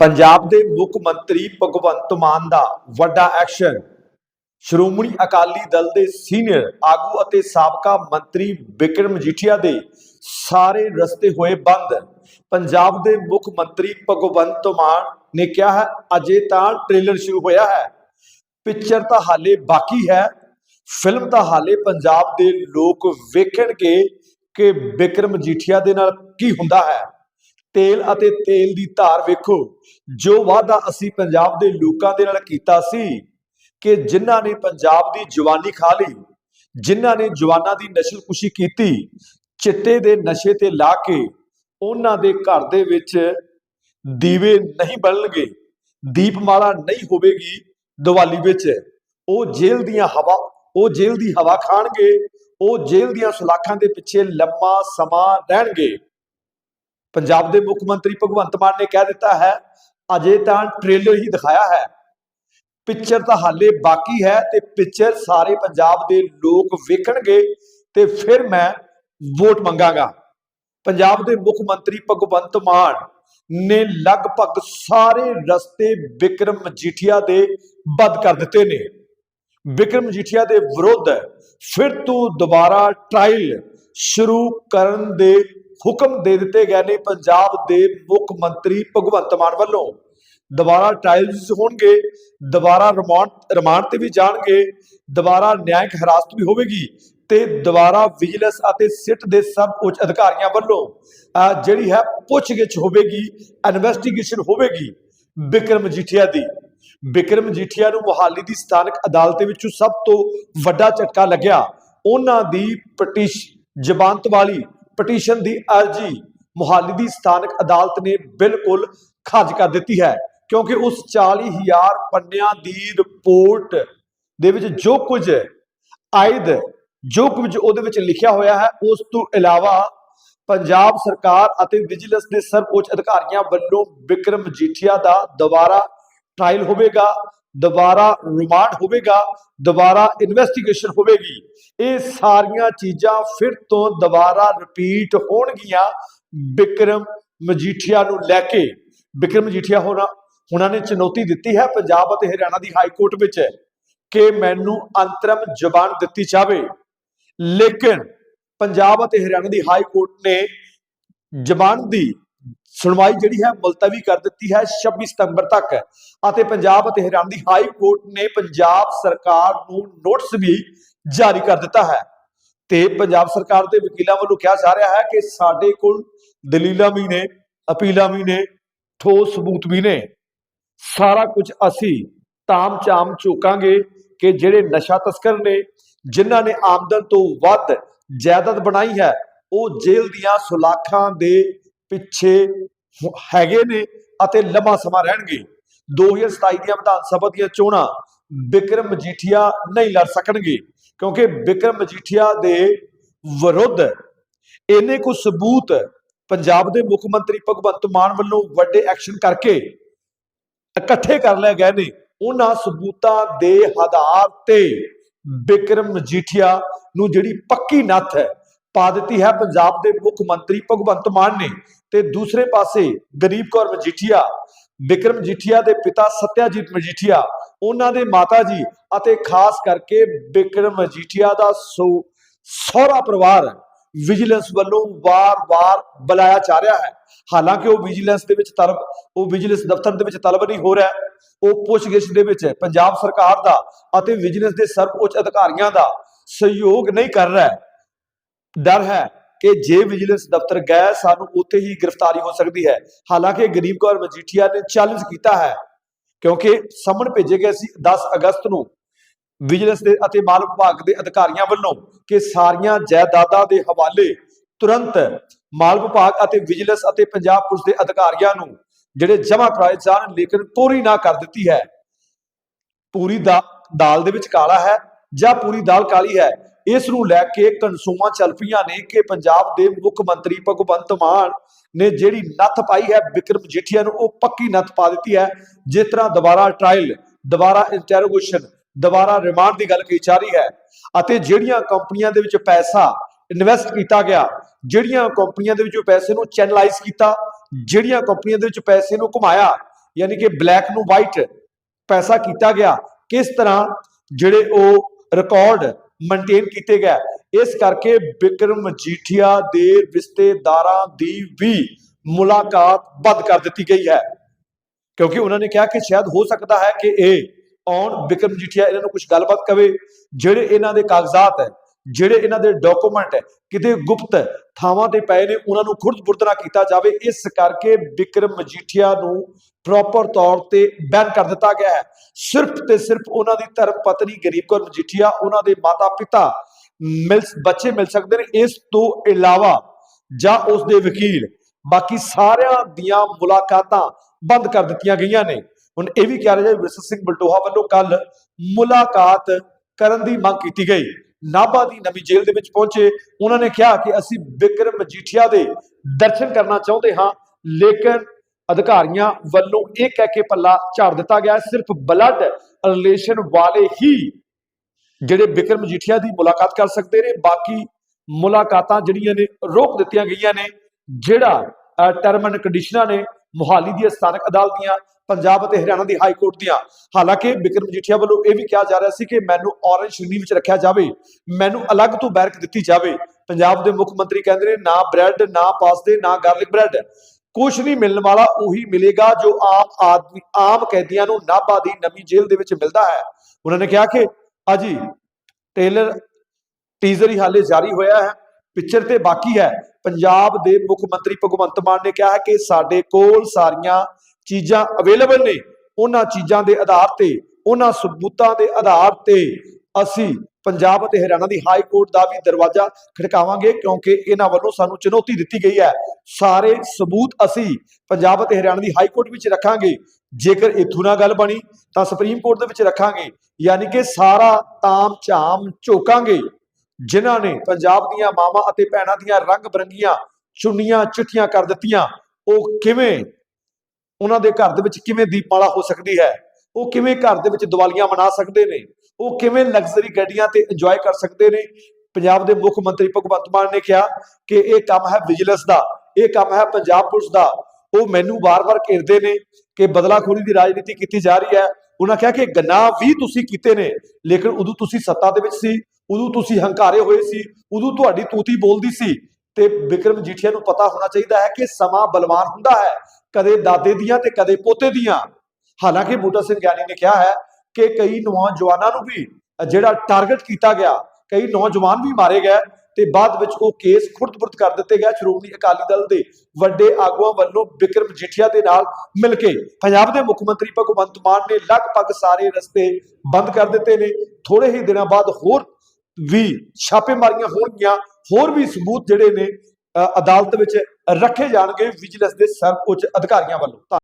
ਪੰਜਾਬ ਦੇ ਮੁੱਖ ਮੰਤਰੀ ਭਗਵੰਤ ਮਾਨ ਦਾ ਵੱਡਾ ਐਕਸ਼ਨ ਸ਼੍ਰੋਮਣੀ ਅਕਾਲੀ ਦਲ ਦੇ ਸੀਨੀਅਰ ਆਗੂ ਅਤੇ ਸਾਬਕਾ ਮੰਤਰੀ ਬਿਕਰਮ ਮਜੀਠੀਆ ਦੇ ਸਾਰੇ ਰਸਤੇ ਹੋਏ ਬੰਦ। ਪੰਜਾਬ ਦੇ ਮੁੱਖ ਮੰਤਰੀ ਭਗਵੰਤ ਮਾਨ ਨੇ ਕਿਹਾ ਹੈ, ਅਜੇ ਤਾਂ ਟ੍ਰੇਲਰ ਸ਼ੁਰੂ ਹੋਇਆ ਹੈ। ਪਿਕਚਰ ਤਾਂ ਹਾਲੇ ਬਾਕੀ ਹੈ। ਫਿਲਮ ਤਾਂ ਹਾਲੇ ਪੰਜਾਬ ਦੇ ਲੋਕ ਵੇਖਣਗੇ ਕਿ ਬਿਕਰਮ ਮਜੀਠੀਆ ਦੇ ਨਾਲ ਕੀ ਹੁੰਦਾ ਹੈ। ਤੇਲ ਅਤੇ ਤੇਲ ਦੀ ਧਾਰ ਵੇਖੋ। ਜੋ ਵਾਅਦਾ ਅਸੀਂ ਪੰਜਾਬ ਦੇ ਲੋਕਾਂ ਦੇ ਨਾਲ ਕੀਤਾ ਸੀ ਕਿ ਜਿਨ੍ਹਾਂ ਨੇ ਪੰਜਾਬ ਦੀ ਜਵਾਨੀ ਖਾ ਲਈ, ਜਿਨ੍ਹਾਂ ਨੇ ਜਵਾਨਾਂ ਦੀ ਨਸ਼ਲਕੁਸ਼ੀ ਕੀਤੀ, ਚਿੱਟੇ ਦੇ ਨਸ਼ੇ ਤੇ ਲਾ ਕੇ ਉਹਨਾਂ ਦੇ ਘਰ ਦੇ ਵਿੱਚ ਦੀਵੇ ਨਹੀਂ ਬਲਣਗੇ, ਦੀਪਮਾਲਾ ਨਹੀਂ ਹੋਵੇਗੀ ਦੀਵਾਲੀ ਵਿੱਚ। ਉਹ ਜੇਲ੍ਹ ਦੀਆਂ ਹਵਾ, ਉਹ ਜੇਲ੍ਹ ਦੀ ਹਵਾ ਖਾਣਗੇ, ਉਹ ਜੇਲ੍ਹ ਦੀਆਂ ਸੁਲਾਖਾਂ ਦੇ ਪਿੱਛੇ ਲੰਮਾ ਸਮਾਂ ਰਹਿਣਗੇ। ਪੰਜਾਬ ਦੇ ਮੁੱਖ ਮੰਤਰੀ ਭਗਵੰਤ ਮਾਨ ਨੇ ਕਹਿ ਦਿੱਤਾ ਹੈ, ਅਜੇ ਤਾਂ ਟ੍ਰੇਲਰ ਹੀ ਦਿਖਾਇਆ ਹੈ। ਪਿਕਚਰ ਤਾਂ ਹਾਲੇ ਬਾਕੀ ਹੈ ਤੇ ਪਿਕਚਰ ਸਾਰੇ ਪੰਜਾਬ ਦੇ ਲੋਕ ਵੇਖਣਗੇ ਤੇ ਫਿਰ ਮੈਂ ਵੋਟ ਮੰਗਾਗਾ। ਪੰਜਾਬ ਦੇ ਮੁੱਖ ਮੰਤਰੀ ਭਗਵੰਤ ਮਾਨ ਨੇ ਲਗਭਗ ਸਾਰੇ ਰਸਤੇ ਵਿਕਰਮ ਮਜੀਠੀਆ ਦੇ ਬੰਦ ਕਰ ਦਿੱਤੇ ਨੇ। ਵਿਕਰਮ ਮਜੀਠੀਆ ਦੇ ਵਿਰੁੱਧ ਫਿਰ ਤੋਂ ਦੁਬਾਰਾ ਟ੍ਰਾਇਲ ਸ਼ੁਰੂ ਕਰਨ ਦੇ ਹੁਕਮ ਦੇ ਦਿੱਤੇ ਗਏ ਨੇ। ਪੰਜਾਬ ਦੇ ਮੁੱਖ ਮੰਤਰੀ ਭਗਵੰਤ ਮਾਨ ਵੱਲੋਂ ਦੁਬਾਰਾ ਟ੍ਰਾਇਲਸ ਹੋਣਗੇ, ਦੁਬਾਰਾ ਰਿਮਾਂਡ ਤੇ ਵੀ ਜਾਣਗੇ, ਦੁਬਾਰਾ ਨਿਆਇਕ ਹਿਰਾਸਤ ਵੀ ਹੋਵੇਗੀ ਤੇ ਦੁਬਾਰਾ ਵਿਜੀਲੈਂਸ ਅਤੇ ਸਿੱਟ ਦੇ ਸਭ ਉੱਚ ਅਧਿਕਾਰੀਆਂ ਵੱਲੋਂ ਜਿਹੜੀ ਹੈ ਪੁੱਛਗਿੱਛ ਹੋਵੇਗੀ ਇਨਵੈਸਟੀਗੇਸ਼ਨ ਹੋਵੇਗੀ ਬਿਕਰਮ ਜੀਠੀਆ ਦੀ। ਬਿਕਰਮ ਜੀਠੀਆ ਨੂੰ ਮੁਹਾਲੀ ਦੀ ਸਥਾਨਕ ਅਦਾਲਤ ਵਿੱਚੋਂ ਸਭ ਤੋਂ ਵੱਡਾ ਝਟਕਾ ਲੱਗਿਆ। ਉਹਨਾਂ ਦੀ ਪਟੀਸ਼ ਜ਼ਮਾਨਤ ਵਾਲੀ ਪਟੀਸ਼ਨ ਦੀ ਅਰਜੀ ਮੁਹਾਲੀ ਦੀ ਸਥਾਨਕ ਅਦਾਲਤ ਨੇ ਬਿਲਕੁਲ ਖਾਰਜ ਕਰ ਦਿੱਤੀ ਹੈ, ਕਿਉਂਕਿ ਉਸ 40000 ਪੰਨਿਆਂ ਦੀ ਰਿਪੋਰਟ ਦੇ ਵਿੱਚ ਜੋ ਕੁਝ ਆਇਦ, ਜੋ ਕੁਝ ਉਹਦੇ ਵਿੱਚ ਲਿਖਿਆ ਹੋਇਆ ਹੈ, ਉਸ ਤੋਂ ਇਲਾਵਾ ਪੰਜਾਬ ਸਰਕਾਰ ਅਤੇ ਵਿਜੀਲੈਂਸ ਦੇ ਸਰਵਉੱਚ ਅਧਿਕਾਰੀਆਂ ਵੱਲੋਂ ਵਿਕਰਮ ਮਜੀਠੀਆ ਦਾ ਦੁਬਾਰਾ ਟ੍ਰਾਇਲ ਹੋਵੇਗਾ। ਦੁਬਾਰਾ ਰਿਮਾਂਡ ਹੋਵੇਗਾ, ਦੁਬਾਰਾ ਇਨਵੈਸਟੀਗੇਸ਼ਨ ਹੋਵੇਗੀ। ਇਹ ਸਾਰੀਆਂ ਚੀਜ਼ਾਂ ਫਿਰ ਤੋਂ ਦੁਬਾਰਾ ਰਿਪੀਟ ਹੋਣਗੀਆਂ ਵਿਕਰਮ ਮਜੀਠੀਆ ਨੂੰ ਲੈ ਕੇ। ਵਿਕਰਮ ਮਜੀਠੀਆ ਹੋਣਾ ਉਹਨਾਂ ਨੇ ਚੁਣੌਤੀ ਦਿੱਤੀ ਹੈ ਪੰਜਾਬ ਅਤੇ ਹਰਿਆਣਾ ਦੀ ਹਾਈ ਕੋਰਟ ਵਿੱਚ ਕਿ ਮੈਨੂੰ ਅੰਤਰਮ ਜ਼ਬਾਨ ਦਿੱਤੀ ਜਾਵੇ। ਲੇਕਿਨ ਪੰਜਾਬ ਅਤੇ ਹਰਿਆਣਾ ਦੀ ਹਾਈ ਕੋਰਟ ਨੇ ਜ਼ਬਾਨ ਦੀ ਸੁਣਵਾਈ ਜਿਹੜੀ ਹੈ ਮੁਲਤਵੀ ਕਰ ਦਿੱਤੀ ਹੈ 26 ਸਤੰਬਰ ਤੱਕ ਅਤੇ ਪੰਜਾਬ ਅਤੇ ਹਰਿਆਣਾ ਦੀ ਹਾਈ ਕੋਰਟ ਨੇ ਪੰਜਾਬ ਸਰਕਾਰ ਨੂੰ ਨੋਟਿਸ ਵੀ ਜਾਰੀ ਕਰ ਦਿੱਤਾ ਹੈ। ਤੇ ਪੰਜਾਬ ਸਰਕਾਰ ਦੇ ਵਕੀਲਾਂ ਵੱਲੋਂ ਕਿਹਾ ਜਾ ਰਿਹਾ ਹੈ ਕਿ ਸਾਡੇ ਕੋਲ ਦਲੀਲਾਂ ਵੀ ਨੇ, ਅਪੀਲਾਂ ਵੀ ਨੇ, ਠੋਸ ਸਬੂਤ ਵੀ ਨੇ। ਸਾਰਾ ਕੁਝ ਅਸੀਂ ਤਾਮ ਚਾਮ ਚੁਕਾਂਗੇ ਕਿ ਜਿਹੜੇ ਨਸ਼ਾ ਤਸਕਰ ਨੇ, ਜਿਨ੍ਹਾਂ ਨੇ ਆਮਦਨ ਤੋਂ ਵੱਧ ਜਾਇਦਾਦ ਬਣਾਈ ਹੈ, ਉਹ ਜੇਲ੍ਹ ਦੀਆਂ ਸੁਲਾਖਾਂ ਦੇ ਪਿੱਛੇ ਹੈਗੇ ਨੇ ਅਤੇ ਲੰਮਾ ਸਮਾਂ ਰਹਿਣਗੇ। 2027 ਦੀਆਂ ਵਿਧਾਨ ਸਭਾ ਦੀਆਂ ਚੋਣਾਂ ਬਿਕਰਮ ਮਜੀਠੀਆ ਨਹੀਂ ਲੜ ਸਕਣਗੇ, ਕਿਉਂਕਿ ਬਿਕਰਮ ਮਜੀਠੀਆ ਦੇ ਵਿਰੁੱਧ ਇੰਨੇ ਕੁ ਸਬੂਤ ਪੰਜਾਬ ਦੇ ਮੁੱਖ ਮੰਤਰੀ ਭਗਵੰਤ ਮਾਨ ਵੱਲੋਂ ਵੱਡੇ ਐਕਸ਼ਨ ਕਰਕੇ ਇਕੱਠੇ ਕਰ ਲਏ ਗਏ ਨੇ। ਉਹਨਾਂ ਸਬੂਤਾਂ ਦੇ ਆਧਾਰ ਤੇ ਬਿਕਰਮ ਮਜੀਠੀਆ ਨੂੰ ਜਿਹੜੀ ਪੱਕੀ ਨੱਥ ਹੈ ਪਾ ਦਿੱਤੀ ਹੈ। ਪੰਜਾਬ ਦੇ ਮੁੱਖ ਮੰਤਰੀ ਭਗਵੰਤ ਮਾਨ ਨੇ ਤੇ ਦੂਸਰੇ ਪਾਸੇ ਗਰੀਬ ਕੌਰ ਮਜੀਠੀਆ, ਵਿਕਰਮ ਮਜੀਠੀਆ ਦੇ ਪਿਤਾ ਸਤਿਆਜੀਤ ਮਜੀਠੀਆ, ਉਹਨਾਂ ਦੇ ਮਾਤਾ ਜੀ ਅਤੇ ਖਾਸ ਕਰਕੇ ਵਿਕਰਮ ਮਜੀਠੀਆ ਦਾ ਸੋ ਸਹੁਰਾ ਪਰਿਵਾਰ ਵਿਜੀਲੈਂਸ ਵੱਲੋਂ ਵਾਰ-ਵਾਰ ਬੁਲਾਇਆ ਜਾ ਰਿਹਾ ਹੈ। ਹਾਲਾਂਕਿ ਉਹ ਵਿਜੀਲੈਂਸ ਦੇ ਵਿੱਚ ਤਲਬ ਉਹ ਵਿਜੀਲੈਂਸ ਦਫ਼ਤਰ ਦੇ ਵਿੱਚ ਤਲਬ ਨਹੀਂ ਹੋ ਰਿਹਾ ਉਹ ਪੁੱਛਗਿੱਛ ਦੇ ਵਿੱਚ ਪੰਜਾਬ ਸਰਕਾਰ ਦਾ ਅਤੇ ਵਿਜੀਲੈਂਸ ਦੇ ਸਰਵਉੱਚ ਅਧਿਕਾਰੀਆਂ ਦਾ ਸਹਿਯੋਗ ਨਹੀਂ ਕਰ ਰਿਹਾ ਡਰ ਹੈ ਕਿ ਜੇ ਵਿਜੀਲੈਂਸ ਦਫ਼ਤਰ ਗਏ, ਸਾਨੂੰ ਉੱਥੇ ਹੀ ਗ੍ਰਿਫਤਾਰੀ ਹੋ ਸਕਦੀ ਹੈ। ਹਾਲਾਂਕਿ ਗਰੀਬ ਕੌਰ ਮਜੀਠੀਆ ਨੇ ਚੈਲੰਜ ਕੀਤਾ ਹੈ, ਕਿਉਂਕਿ ਸਮਨ ਭੇਜੇ ਗਏ ਸੀ 10 ਅਗਸਤ ਨੂੰ। ਵਿਜੀਲੈਂਸ ਦੇ ਅਤੇ ਮਾਲ ਵਿਭਾਗ ਦੇ ਅਧਿਕਾਰੀਆਂ ਵੱਲੋਂ ਕਿ ਸਾਰੀਆਂ ਜਾਇਦਾਦਾਂ ਦੇ ਹਵਾਲੇ ਤੁਰੰਤ ਮਾਲ ਵਿਭਾਗ ਅਤੇ ਵਿਜੀਲੈਂਸ ਅਤੇ ਪੰਜਾਬ ਪੁਲਿਸ ਦੇ ਅਧਿਕਾਰੀਆਂ ਨੂੰ, ਜਿਹੜੇ ਜਮ੍ਹਾਂ ਕਰਾਏ ਜਾਣ, ਲੇਕਿਨ ਪੂਰੀ ਨਾ ਕਰ ਦਿੱਤੀ ਹੈ। ਪੂਰੀ ਦਾ, ਦਾਲ ਦੇ ਵਿੱਚ ਕਾਲਾ ਹੈ ਜਾਂ ਪੂਰੀ ਦਾਲ ਕਾਲੀ ਹੈ ਇਸ ਨੂੰ ਲੈ ਕੇ ਕਨਸੂਮਾਂ ਚੱਲ ਪਈਆਂ ਨੇ ਕਿ ਪੰਜਾਬ ਦੇ ਮੁੱਖ ਮੰਤਰੀ ਭਗਵੰਤ ਮਾਨ ਨੇ ਜਿਹੜੀ ਨੱਥ ਪਾਈ ਹੈ ਵਿਕਰਮ ਜੀਠੀਆ ਨੂੰ, ਉਹ ਪੱਕੀ ਨੱਥ ਪਾ ਦਿੱਤੀ ਹੈ। ਜਿਸ ਤਰ੍ਹਾਂ ਦੁਬਾਰਾ ਟ੍ਰਾਇਲ ਦੁਬਾਰਾ ਇੰਟਰੋਗੇਸ਼ਨ ਦੁਬਾਰਾ ਰਿਮਾਂਡ ਦੀ ਗੱਲ ਕੀਤੀ ਜਾ ਰਹੀ ਹੈ ਅਤੇ ਜਿਹੜੀਆਂ ਕੰਪਨੀਆਂ ਦੇ ਵਿੱਚ ਪੈਸਾ ਇਨਵੈਸਟ ਕੀਤਾ ਗਿਆ, ਜਿਹੜੀਆਂ ਕੰਪਨੀਆਂ ਦੇ ਵਿੱਚ ਪੈਸੇ ਨੂੰ ਚੈਨਲਾਈਜ਼ ਕੀਤਾ, ਜਿਹੜੀਆਂ ਕੰਪਨੀਆਂ ਦੇ ਵਿੱਚ ਪੈਸੇ ਨੂੰ ਘੁਮਾਇਆ, ਯਾਨੀ ਕਿ ਬਲੈਕ ਨੂੰ ਵਾਈਟ ਪੈਸਾ ਕੀਤਾ ਗਿਆ, ਕਿਸ ਤਰ੍ਹਾਂ ਜਿਹੜੇ ਉਹ ਰਿਕਾਰਡ ਮੇਨਟੇਨ ਕੀਤੇ ਗਏ। ਇਸ ਕਰਕੇ ਬਿਕਰਮ ਮਜੀਠੀਆ ਦੇ ਰਿਸ਼ਤੇਦਾਰਾਂ ਦੀ ਵੀ ਮੁਲਾਕਾਤ ਬੰਦ ਕਰ ਦਿੱਤੀ ਗਈ ਹੈ। ਕਿਉਂਕਿ ਉਹਨਾਂ ਨੇ ਕਿਹਾ ਕਿ ਸ਼ਾਇਦ ਹੋ ਸਕਦਾ ਹੈ ਕਿ ਇਹ ਆਉਣ ਬਿਕਰਮ ਮਜੀਠੀਆ ਇਹਨਾਂ ਨੂੰ ਕੁਝ ਗੱਲਬਾਤ ਕਵੇ, ਜਿਹੜੇ ਇਹਨਾਂ ਦੇ ਕਾਗਜ਼ਾਤ ਹੈ। ਜਿਹੜੇ ਇਹਨਾਂ ਦੇ ਡਾਕੂਮੈਂਟ ਕਿਤੇ ਗੁਪਤ ਥਾਵਾਂ ਤੇ ਪਏ ਨੇ, ਉਹਨਾਂ ਨੂੰ ਖੁਰਦ ਬੁਰਦਨਾ ਕੀਤਾ ਜਾਵੇ, ਇਸ ਕਰਕੇ ਵਿਕਰਮ ਮਜੀਠੀਆ ਨੂੰ ਪ੍ਰੋਪਰ ਤੌਰ ਤੇ ਬੈਨ ਕਰ ਦਿੱਤਾ ਗਿਆ ਹੈ। ਸਿਰਫ ਤੇ ਸਿਰਫ ਉਹਨਾਂ ਦੀ ਧਰਮ ਪਤਨੀ ਗਰੀਬ ਕੌਰ ਮਜੀਠੀਆ, ਉਹਨਾਂ ਦੇ ਮਾਤਾ ਪਿਤਾ ਮਿਲ, ਬੱਚੇ ਮਿਲ ਸਕਦੇ ਨੇ। ਇਸ ਤੋਂ ਇਲਾਵਾ ਜਾਂ ਉਸ ਦੇ ਵਕੀਲ, ਬਾਕੀ ਸਾਰਿਆਂ ਦੀਆਂ ਮੁਲਾਕਾਤਾਂ ਬੰਦ ਕਰ ਦਿੱਤੀਆਂ ਗਈਆਂ ਨੇ। ਹੁਣ ਇਹ ਵੀ ਕਿਹਾ ਜਾ ਰਿਹਾ ਵਿਰਸਤ ਸਿੰਘ ਬਲਟੋਹਾ ਵੱਲੋਂ ਕੱਲ ਮੁਲਾਕਾਤ ਕਰਨ ਦੀ ਮੰਗ ਕੀਤੀ ਗਈ। ਨਾਭਾ ਦੀ ਨਵੀਂ ਜੇਲ੍ਹ ਦੇ ਵਿੱਚ ਪਹੁੰਚੇ। ਉਹਨਾਂ ਨੇ ਕਿਹਾ ਕਿ ਅਸੀਂ ਬਿਕਰਮ ਮਜੀਠੀਆ ਦੇ ਦਰਸ਼ਨ ਕਰਨਾ ਚਾਹੁੰਦੇ ਹਾਂ, ਲੇਕਿਨ ਅਧਿਕਾਰੀਆਂ ਵੱਲੋਂ ਇਹ ਕਹਿ ਕੇ ਪੱਲਾ ਝਾੜ ਦਿੱਤਾ ਗਿਆ। ਸਿਰਫ ਬਲੱਡ ਰਿਲੇਸ਼ਨ ਵਾਲੇ ਹੀ ਜਿਹੜੇ ਬਿਕਰਮ ਮਜੀਠੀਆ ਦੀ ਮੁਲਾਕਾਤ ਕਰ ਸਕਦੇ ਨੇ। ਬਾਕੀ ਮੁਲਾਕਾਤਾਂ ਜਿਹੜੀਆਂ ਨੇ, ਰੋਕ ਦਿੱਤੀਆਂ ਗਈਆਂ ਨੇ, ਜਿਹੜਾ ਟਰਮ ਐਂਡ ਕੰਡੀਸ਼ਨਾਂ ਨੇ ਮੁਹਾਲੀ ਦੀਆਂ ਸਥਾਨਕ ਅਦਾਲਤ ਦੀਆਂ, ਪੰਜਾਬ ਅਤੇ ਹਰਿਆਣਾ ਦੀ ਹਾਈ ਕੋਰਟ ਦੀਆਂ। ਹਾਲਾਂਕਿ ਬਿਕਰਮ ਮਜੀਠੀਆ ਵੱਲੋਂ ਇਹ ਵੀ ਕਿਹਾ ਜਾ ਰਿਹਾ ਸੀ ਕਿ ਮੈਨੂੰ ਔਰੰਜ ਸ਼੍ਰੇਣੀ ਵਿੱਚ ਰੱਖਿਆ ਜਾਵੇ, ਮੈਨੂੰ ਅਲੱਗ ਤੋਂ ਬੈਰਕ ਦਿੱਤੀ ਜਾਵੇ। ਪੰਜਾਬ ਦੇ ਮੁੱਖ ਮੰਤਰੀ ਕਹਿੰਦੇ ਨੇ, ਨਾ ਬ੍ਰੈਡ, ਨਾ ਪਾਸਤੇ, ਨਾ ਗਾਰਲਿਕ ਬ੍ਰੈਡ। ਕੁਝ ਨਹੀਂ ਮਿਲਣ ਵਾਲਾ ਉਹੀ ਮਿਲੇਗਾ ਜੋ ਆਮ ਆਦਮੀ, ਆਮ ਕੈਦੀਆਂ ਨੂੰ ਨਾਭਾ ਦੀ ਨਵੀਂ ਜੇਲ੍ਹ ਦੇ ਵਿੱਚ ਮਿਲਦਾ ਹੈ। ਉਹਨਾਂ ਨੇ ਕਿਹਾ ਕਿ, ਅਜੀ, ਟੇਲਰ, ਟੀਜ਼ਰ ਹੀ ਹਾਲੇ ਜਾਰੀ ਹੋਇਆ ਹੈ। ਪਿਕਚਰ ਤੇ ਬਾਕੀ ਹੈ। ਪੰਜਾਬ ਦੇ ਮੁੱਖ ਮੰਤਰੀ ਭਗਵੰਤ ਮਾਨ ਨੇ ਕਿਹਾ ਹੈ ਕਿ ਸਾਡੇ ਕੋਲ ਸਾਰੀਆਂ ਚੀਜ਼ਾਂ ਅਵੇਲੇਬਲ ਨੇ। ਉਹਨਾਂ ਚੀਜ਼ਾਂ ਦੇ ਆਧਾਰ ਤੇ, ਉਹਨਾਂ ਸਬੂਤਾਂ ਦੇ ਆਧਾਰ ਤੇ ਅਸੀਂ ਪੰਜਾਬ ਅਤੇ ਹਰਿਆਣਾ ਦੀ ਹਾਈ ਕੋਰਟ ਦਾ ਵੀ ਦਰਵਾਜ਼ਾ ਖੜਕਾਵਾਂਗੇ ਕਿਉਂਕਿ ਇਹਨਾਂ ਵੱਲੋਂ ਸਾਨੂੰ ਚੁਣੌਤੀ ਦਿੱਤੀ ਗਈ ਹੈ। ਸਾਰੇ ਸਬੂਤ ਅਸੀਂ ਪੰਜਾਬ ਅਤੇ ਹਰਿਆਣਾ ਦੀ ਹਾਈ ਕੋਰਟ ਵਿੱਚ ਰੱਖਾਂਗੇ। ਜੇਕਰ ਇਥੋਂ ਨਾ ਗੱਲ ਬਣੀ ਤਾਂ ਸੁਪਰੀਮ ਕੋਰਟ ਦੇ ਵਿੱਚ ਰੱਖਾਂਗੇ। ਯਾਨੀ ਕਿ ਸਾਰਾ ਤਾਮ ਝਾਮ ਝੋਕਾਂਗੇ। ਜਿਨ੍ਹਾਂ ਨੇ ਪੰਜਾਬ ਦੀਆਂ ਮਾਵਾਂ ਅਤੇ ਭੈਣਾਂ ਦੀਆਂ ਰੰਗ ਬਰੰਗੀਆਂ ਚੁੰਨੀਆਂ, ਚਿੱਠੀਆਂ ਕਰ ਦਿੱਤੀਆਂ, ਉਹ ਕਿਵੇਂ ਉਹਨਾਂ ਦੇ ਘਰ ਦੇ ਵਿੱਚ ਕਿਵੇਂ ਦੀਪਮਾਲਾ ਹੋ ਸਕਦੀ ਹੈ? ਉਹ ਕਿਵੇਂ ਘਰ ਦੇ ਵਿੱਚ ਦੀਵਾਲੀਆਂ ਮਨਾ ਸਕਦੇ ਨੇ? ਉਹ ਕਿਵੇਂ ਲਗਜ਼ਰੀ ਗੱਡੀਆਂ ਤੇ ਇੰਜੋਏ ਕਰ ਸਕਦੇ ਨੇ? ਪੰਜਾਬ ਦੇ ਮੁੱਖ ਮੰਤਰੀ ਭਗਵੰਤ ਮਾਨ ਨੇ ਕਿਹਾ ਕਿ ਇਹ ਕੰਮ ਹੈ ਵਿਜੀਲੈਂਸ ਦਾ, ਇਹ ਕੰਮ ਹੈ ਪੰਜਾਬ ਪੁਲਿਸ ਦਾ। ਉਹ ਮੈਨੂੰ ਵਾਰ-ਵਾਰ ਘੇਰਦੇ ਨੇ ਕਿ ਬਦਲਾਖੋਰੀ ਦੀ ਰਾਜਨੀਤੀ ਕੀਤੀ ਜਾ ਰਹੀ ਹੈ। ਉਹਨਾਂ ਕਿਹਾ ਕਿ ਗਨਾਹ ਵੀ ਤੁਸੀਂ ਕੀਤੇ ਨੇ, ਲੇਕਿਨ ਉਦੋਂ ਤੁਸੀਂ ਸੱਤਾ ਦੇ ਵਿੱਚ ਸੀ। ਉਦੋਂ ਤੁਸੀਂ ਹੰਕਾਰੇ ਹੋਏ ਸੀ, ਉਦੋਂ ਤੁਹਾਡੀ ਤੂਤੀ ਬੋਲਦੀ ਸੀ ਤੇ ਵਿਕਰਮ ਜੀਠੀਆ ਨੂੰ ਪਤਾ ਹੋਣਾ ਚਾਹੀਦਾ ਹੈ ਕਿ ਸਮਾਂ ਬਲਵਾਨ ਹੁੰਦਾ ਹੈ, ਕਦੇ ਦਾਦੇ ਦੀਆਂ ਤੇ ਕਦੇ ਪੋਤੇ ਦੀਆਂ। ਹਾਲਾਂਕਿ ਬੂਟਾ ਸਿੰਘ ਗਿਆਨੀ ਨੇ ਕਿਹਾ ਹੈ ਕਿ ਕਈ ਨੌਜਵਾਨਾਂ ਨੂੰ ਵੀ ਜਿਹੜਾ ਟਾਰਗੇਟ ਕੀਤਾ ਗਿਆ, ਕਈ ਨੌਜਵਾਨ ਵੀ ਮਾਰੇ ਗਏ ਤੇ ਬਾਅਦ ਵਿੱਚ ਉਹ ਕੇਸ ਖੁਰਦ-ਬੁਰਦ ਕਰ ਦਿੱਤੇ ਗਏ। ਸ਼੍ਰੋਮਣੀ ਅਕਾਲੀ ਦਲ ਦੇ ਵੱਡੇ ਆਗੂਆਂ ਵੱਲੋਂ ਵਿਕਰਮ ਜੀਠੀਆ ਦੇ ਨਾਲ ਮਿਲ ਕੇ ਪੰਜਾਬ ਦੇ ਮੁੱਖ ਮੰਤਰੀ ਭਗਵੰਤ ਮਾਨ ਨੇ ਲਗਭਗ ਸਾਰੇ ਰਸਤੇ ਬੰਦ ਕਰ ਦਿੱਤੇ ਨੇ। ਥੋੜੇ ਹੀ ਦਿਨਾਂ ਬਾਅਦ ਹੋਰ ਵੀ ਛਾਪੇਮਾਰੀਆਂ ਹੋਣਗੀਆਂ ਹੋਰ ਵੀ ਸਬੂਤ ਜਿਹੜੇ ਨੇ ਅ, ਅਦਾਲਤ ਵਿੱਚ ਰੱਖੇ ਜਾਣਗੇ ਵਿਜੀਲੈਂਸ ਦੇ ਸਰਵਉੱਚ ਅਧਿਕਾਰੀਆਂ ਵੱਲੋਂ।